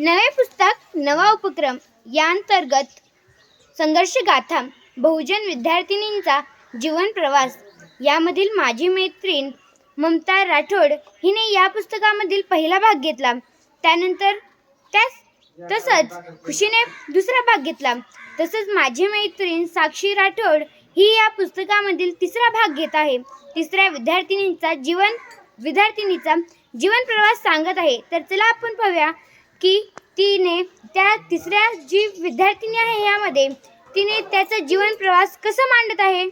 नवे पुस्तक नवा उपक्रम या अंतर्गत संघर्ष गाथा बहुजन विद्यार्थिनींचा जीवन प्रवास यामधील माझी मैत्रीण ममता राठोड हिने या पुस्तकामधील पहिला भाग घेतला. त्यानंतर त्यास तसंच खुशीने दुसरा भाग घेतला. तसंच माझी मैत्रीण साक्षी राठोड ही या पुस्तकामधील तिसरा भाग घेत आहे. तिसऱ्या विद्यार्थिनींचा जीवन विद्यार्थिनीचा जीवन प्रवास सांगत आहे. तर चला आपण पाहूया की तिने त्या तिसऱ्या जी विद्यार्थिनी आहे यामध्ये तिने त्याचा जीवन प्रवास कसा मांडत आहे?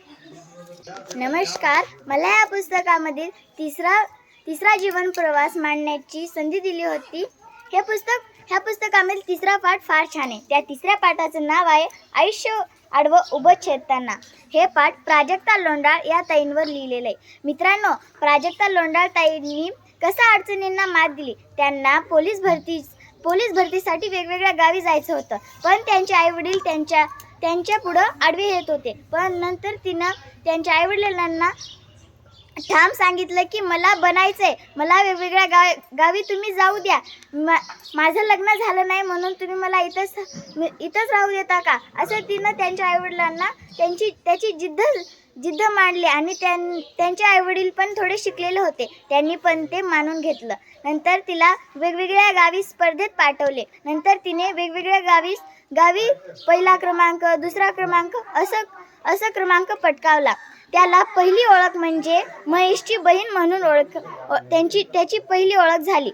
नमस्कार. मला या पुस्तकामधील तिसरा तिसरा जीवन प्रवास मांडण्याची संधी दिली होती. हे पुस्तक ह्या पुस्तकामधील तिसरा पाठ फार छान आहे. त्या तिसऱ्या पाठाचं नाव आहे आयुष्य आडवं उभं छेदताना. हे पाठ प्राजक्ता लोंडाळ या ताईंवर लिहिलेलं आहे. मित्रांनो प्राजक्ता लोंडाळ ताईंनी कसा अडचणींना मात दिली? त्यांना पोलीस भरती पोलीस भरतीसाठी वेगवेगळ्या गावी जायचं होतं. पण त्यांचे आईवडील त्यांच्या त्यांच्या पुढं आडवे येत होते. पण नंतर तिनं त्यांच्या आईवडिलांना ठाम सांगितलं की मला बनायचं आहे मला वेगवेगळ्या गाव गावी तुम्ही जाऊ द्या. मा माझं लग्न झालं नाही म्हणून तुम्ही मला इथंच इथंच राहू देता का? असं तिनं त्यांच्या आईवडिलांना त्यांची त्याची जिद्द जिद्द मांडली आणि त्यां त्यांचे आईवडील पण थोडे शिकलेले होते. त्यांनी पण ते मानून घेतलं. नंतर तिला वेगवेगळ्या गावी स्पर्धेत पाठवले. नंतर तिने वेगवेगळ्या गावी गावी पहिला क्रमांक दुसरा क्रमांक असं असं क्रमांक पटकावला. त्याला पहिली ओळख म्हणजे महेशची बहीण म्हणून ओळख त्यांची त्याची पहिली ओळख झाली.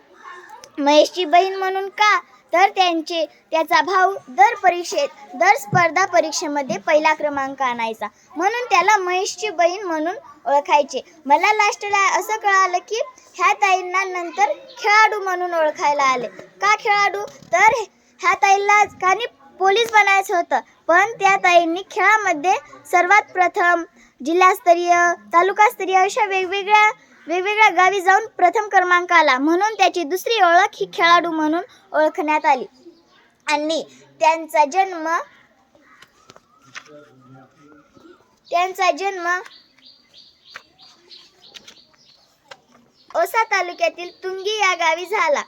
महेशची बहीण म्हणून का तर त्यांचे त्याचा भाऊ दर परीक्षेत दर स्पर्धा परीक्षेमध्ये पहिला क्रमांक आणायचा. म्हणून त्याला महेशची बहीण म्हणून ओळखायचे. मला लास्टला असं कळालं की ह्या ताईंना नंतर खेळाडू म्हणून ओळखायला आले. का खेळाडू? तर ह्या ताईला काही पोलीस बनायचं होतं. पण त्या ताईंनी खेळामध्ये सर्वात प्रथम जिल्हास्तरीय तालुकास्तरीय अशा वेगवेगळ्या वेगवेगळ्या गावी जाऊन प्रथम क्रमांक आला. म्हणून त्याची दुसरी ओळख ही खेळाडू म्हणून ओळखण्यात आली. आणि त्यांचा जन्म त्यांचा जन्म ओसा तालुक्यातील तुंगी या गावी झाला.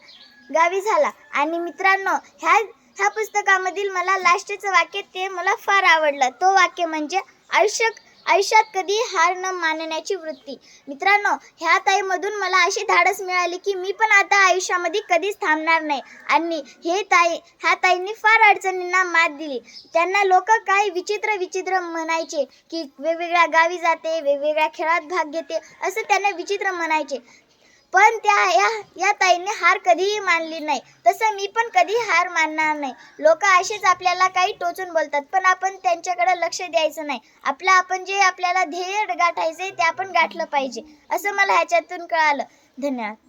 गावी झाला. आणि मित्रांनो ह्या ह्या पुस्तकामधील मला लास्टचं वाक्य ते मला फार आवडलं. तो वाक्य म्हणजे आयुष्य आयुष्यात कधी हार न मानण्याची वृत्ती. मित्रांनो ह्या ताईमधून मला अशी धाडस मिळाली की मी पण आता आयुष्यामध्ये कधीच थांबणार नाही. आणि हे ताई ह्या ताईंनी फार अडचणींना मात दिली. त्यांना लोक काय विचित्र विचित्र म्हणायचे की वेगवेगळ्या गावी जाते वेगवेगळ्या खेळात भाग घेते असं त्यांना विचित्र म्हणायचे. पण त्या या या ताईने हार कधीही मानली नाही. तसं मी पण कधी हार मानणार नाही. लोक असेच आपल्याला काही टोचून बोलतात पण आपण त्यांच्याकडे लक्ष द्यायचं नाही. आपलं आपण जे आपल्याला ध्येय गाठायचे ते आपण गाठलं पाहिजे. असं मला ह्याच्यातून कळालं. धन्यवाद.